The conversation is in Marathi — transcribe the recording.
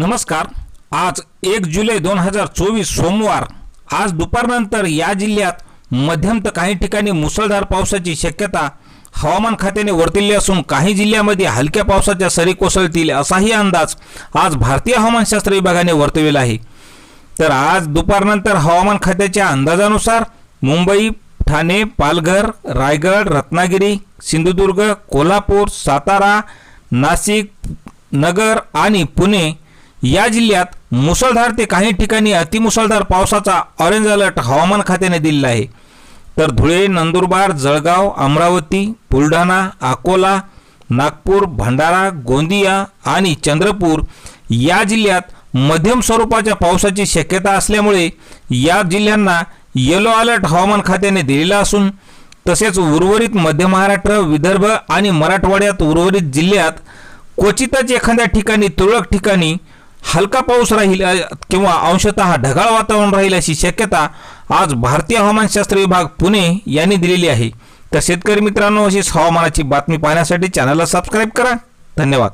नमस्कार. आज एक जुलै दोन हजार चोवीस सोमवार. आज दुपारनंतर या जिल्ह्यात मध्यम तर काही ठिकाणी मुसळधार पावसाची शक्यता हवामान खात्याने वर्तवली असून काही जिल्ह्यामध्ये हलक्या पावसाच्या सरी कोसळतील असाही अंदाज आज भारतीय हवामानशास्त्र विभागाने वर्तविला आहे. तर आज दुपारनंतर हवामान खात्याच्या अंदाजानुसार मुंबई ठाणे पालघर रायगड रत्नागिरी सिंधुदुर्ग कोल्हापूर सातारा नाशिक नगर आणि पुणे या जिल्ह्यात मुसळधार ते काही ठिकाणी अतिमुसळधार पावसाचा ऑरेंज अलर्ट हवामान खात्याने दिलेला आहे. तर धुळे नंदुरबार जळगाव अमरावती बुलढाणा अकोला नागपूर भंडारा गोंदिया आणि चंद्रपूर या जिल्ह्यात मध्यम स्वरूपाच्या पावसाची शक्यता असल्यामुळे या जिल्ह्यांना येलो अलर्ट हवामान खात्याने दिलेला असून तसेच उर्वरित मध्य महाराष्ट्र विदर्भ आणि मराठवाड्यात उर्वरित जिल्ह्यात क्वचितच एखाद्या ठिकाणी तुरळक ठिकाणी हलका पाऊस राहील किंवा अंशतः ढगाळ वातावरण राहील अशी शक्यता आज भारतीय हवामानशास्त्र विभाग पुणे यांनी दिलेली आहे. तर शेतकरी मित्रांनो अशीच हवामानाची बातमी पाहण्यासाठी चॅनलला सबस्क्राईब करा. धन्यवाद.